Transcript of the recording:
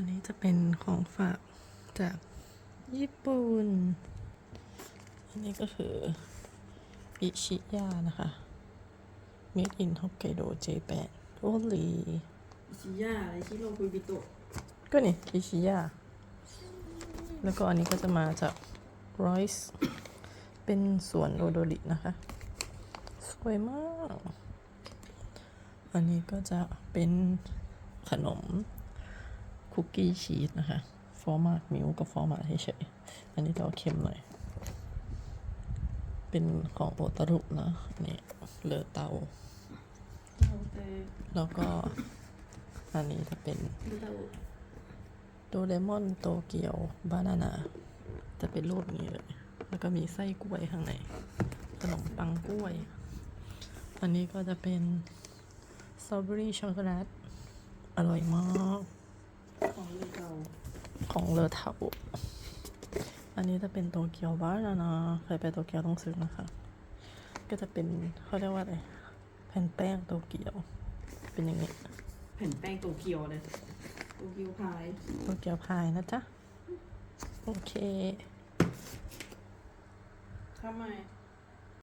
อันนี้จะเป็นของฝากจากญี่ปุ่น อันนี้ก็คืออิชิยานะคะ Made in Hokkaido Japan โอลีชิยาอะไรชิโรคุยบิโตะก็นี่อิชิยาแล้วก็อันนี้ก็จะมาจาก Royce เป็นสวนโอโดรินะคะ สวยมาก อันนี้ก็จะเป็นขนม คุกกี้ชีสนะคะฟอร์มาตมิลกับฟอร์มาตเฉยๆอันนี้เอาเค็มหน่อย เป็นของโอตารุนะนี่เลอเตา แล้วก็ อันนี้จะเป็นเราโดเรมอนโตเกียวบานานาจะเป็นรูปนี้เลย แล้วก็มีไส้กล้วยข้างใน ขนมปังกล้วย อันนี้ก็จะเป็นสตรอเบอรี่ช็อกโกแลตอร่อยมาก ของเราของเลอเทาอันนี้จะเป็นโตเกียวบานานาใครไปโตเกียวต้องซื้อนะคะ ก็จะเป็นเขาเรียกว่าอะไรแผ่นแป้งโตเกียว เป็นอย่างนี้แผ่นแป้งโตเกียวเลยโตเกียวพายโตเกียวพายนะจ๊ะ โอเคทำไม